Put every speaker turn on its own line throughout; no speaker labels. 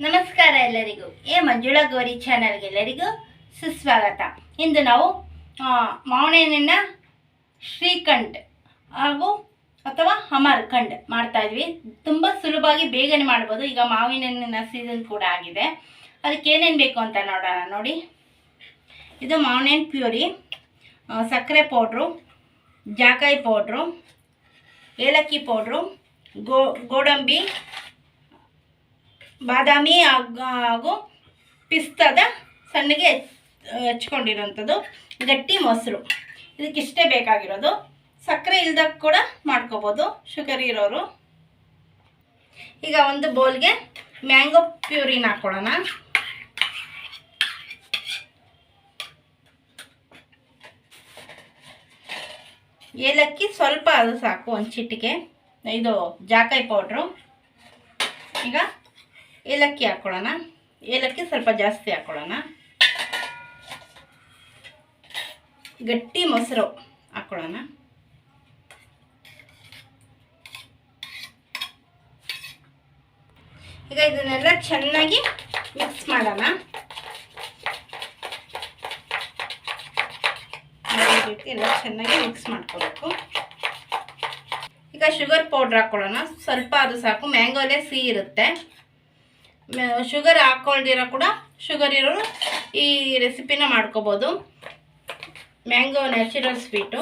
ನಮಸ್ಕಾರ ಎಲ್ಲರಿಗೂ. ಎ ಮಂಜುಳ ಗೌರಿ ಚಾನಲ್ಗೆಲ್ಲರಿಗೂ ಸುಸ್ವಾಗತ. ಇಂದು ನಾವು ಆ, ಮಾವಿನ ಶ್ರೀಕಂಠ್ ಹಾಗೂ ಅಥವಾ ಅಮರ್ಖಂಡ್ ಮಾಡ್ತಾ ಇದ್ವಿ. ತುಂಬ ಸುಲಭವಾಗಿ ಬೇಗನೆ ಮಾಡ್ಬೋದು. ಈಗ ಮಾವಿನ ಹಣ್ಣಿನ ಸೀಸನ್ ಕೂಡ ಆಗಿದೆ. ಅದಕ್ಕೆ ಏನೇನು ಬೇಕು ಅಂತ ನೋಡೋಣ. ನೋಡಿ. ಇದು ಮಾವಿನ ಹಣ್ಣು ಪ್ಯೂರಿ ಸಕ್ಕರೆ ಪೌಡ್ರು ಜಾಕಾಯಿ ಪೌಡ್ರು ಏಲಕ್ಕಿ ಪೌಡ್ರು ಗೋಡಂಬಿ ಬಾದಾಮಿ ಹಾಗ್- ಪಿಸ್ತಾದ ಸಣ್ಣಗೆ ಹೆಚ್- ಹೆಚ್ಕೊಂಡಿರೋಂಥದ್ದು ಗಟ್ಟಿ ಮೊಸರು. ಇದಕ್ಕಿಷ್ಟೇ ಬೇಕಾಗಿರೋದು. ಸಕ್ಕರೆ ಇಲ್ದಾಗ ಕೂಡ ಮಾಡ್ಕೋಬೋದು. ಶುಗರ್ ಇರೋರು. ಈಗ ಒಂದು ಬೌಲ್ಗೆ ಮ್ಯಾಂಗೋ ಪ್ಯೂರಿನ ಹಾಕ್ಕೊಳ್ಳೋಣ ಏಲಕ್ಕಿ ಸ್ವಲ್ಪ ಅದು ಸಾಕು ಒಂದು ಚಿಟಿಕೆ. ಇದು ಜಾಕಾಯಿ ಪೌಡ್ರು. ಈಗ ಏಲಕ್ಕಿ ಹಾಕ್ಕೊಳ್ಳೋಣ ಏಲಕ್ಕಿ ಸ್ವಲ್ಪ ಜಾಸ್ತಿ ಹಾಕ್ಕೊಳ್ಳೋಣ ಗಟ್ಟಿ ಮೊಸರು ಹಾಕ್ಕೊಳ್ಳೋಣ ಈಗ ಇದನ್ನೆಲ್ಲ ಚೆನ್ನಾಗಿ ಮಿಕ್ಸ್ ಮಾಡೋಣ. ಎಲ್ಲ ಚೆನ್ನಾಗಿ ಮಿಕ್ಸ್ ಮಾಡ್ಕೋಬೇಕು. ಈಗ ಶುಗರ್ ಪೌಡ್ರ್ ಹಾಕ್ಕೊಳ್ಳೋಣ ಸ್ವಲ್ಪ ಅದು ಸಾಕು. ಮ್ಯಾಂಗೋಲೇ ಸಿಹಿ ಇರುತ್ತೆ. ಶುಗರ್ ಹಾಕ್ಕೊಳ್ದಿರೋ ಕೂಡ ಶುಗರ್ ಇರೋರು ಈ ರೆಸಿಪಿನ ಮಾಡ್ಕೋಬೋದು. ಮ್ಯಾಂಗೋ ನ್ಯಾಚುರಲ್ ಸ್ವೀಟು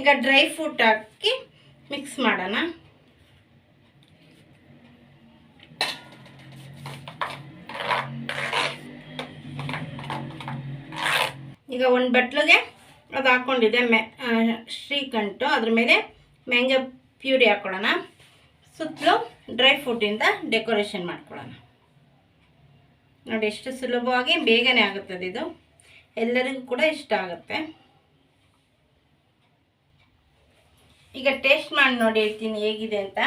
ಈಗ ಡ್ರೈ ಫ್ರೂಟ್ ಹಾಕಿ ಮಿಕ್ಸ್ ಮಾಡೋಣ. ಈಗ ಒಂದು ಬಟ್ಲಿಗೆ ಅದು ಹಾಕ್ಕೊಂಡಿದ್ದೆ ಮೆ ಶ್ರೀಕಂಠು, ಅದ್ರ ಮೇಲೆ ಮ್ಯಾಂಗೋ ಪ್ಯೂರಿ ಹಾಕ್ಕೊಳ್ಳೋಣ ಸುತ್ತಲೂ ಡ್ರೈ ಫ್ರೂಟಿಂದ ಡೆಕೋರೇಷನ್ ಮಾಡ್ಕೊಳ್ಳೋಣ. ನೋಡಿ, ಎಷ್ಟು ಸುಲಭವಾಗಿ ಬೇಗನೆ ಆಗುತ್ತದೆ ಇದು. ಎಲ್ಲರಿಗೂ ಕೂಡ ಇಷ್ಟ ಆಗುತ್ತೆ. ಈಗ ಟೇಸ್ಟ್ ಮಾಡಿ ನೋಡಿ ಹೇಳ್ತೀನಿ ಹೇಗಿದೆ ಅಂತ.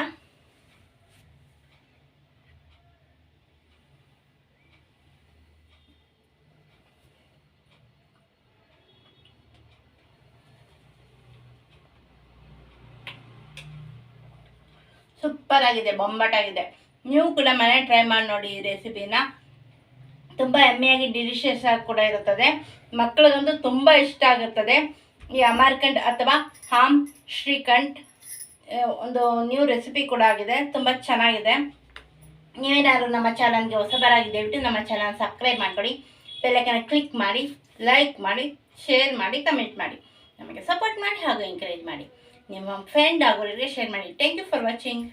ಸೂಪರ್ ಆಗಿದೆ, ಬೊಂಬಟಾಗಿದೆ. ನೀವು ಕೂಡ ಮನೆ ಟ್ರೈ ಮಾಡಿ ನೋಡಿ ಈ ರೆಸಿಪಿನ ತುಂಬ ಎಮ್ಮೆಯಾಗಿ ಡಿಲಿಷಿಯಸ್ ಆಗಿ ಕೂಡ ಇರುತ್ತದೆ. ಮಕ್ಕಳಿಗಂತೂ ತುಂಬ ಇಷ್ಟ ಆಗುತ್ತದೆ. ಈ ಅಮರ್ಕಂಡ್ ಅಥವಾ ಹಾಮ್ ಶ್ರೀಕಂಠ್ ಒಂದು ನ್ಯೂ ರೆಸಿಪಿ ಕೂಡ ಆಗಿದೆ. ತುಂಬ ಚೆನ್ನಾಗಿದೆ. ನೀವೇನಾದ್ರು ನಮ್ಮ ಚಾನಲ್ಗೆ ಹೊಸಬರಾಗಿ ದಯವಿಟ್ಟು ನಮ್ಮ ಚಾನಲ್ ಸಬ್ಸ್ಕ್ರೈಬ್ ಮಾಡ್ಕೊಳ್ಳಿ ಬೆಲ್ಲೈಕನ್ನ ಕ್ಲಿಕ್ ಮಾಡಿ ಲೈಕ್ ಮಾಡಿ ಶೇರ್ ಮಾಡಿ ಕಮೆಂಟ್ ಮಾಡಿ. ನಮಗೆ ಸಪೋರ್ಟ್ ಮಾಡಿ ಹಾಗೂ ಎಂಕರೇಜ್ ಮಾಡಿ. ನಿಮ್ಮ ಫ್ರೆಂಡ್ ಆಗೋರಿಗೆ ಶೇರ್ ಮಾಡಿ. Thank you for watching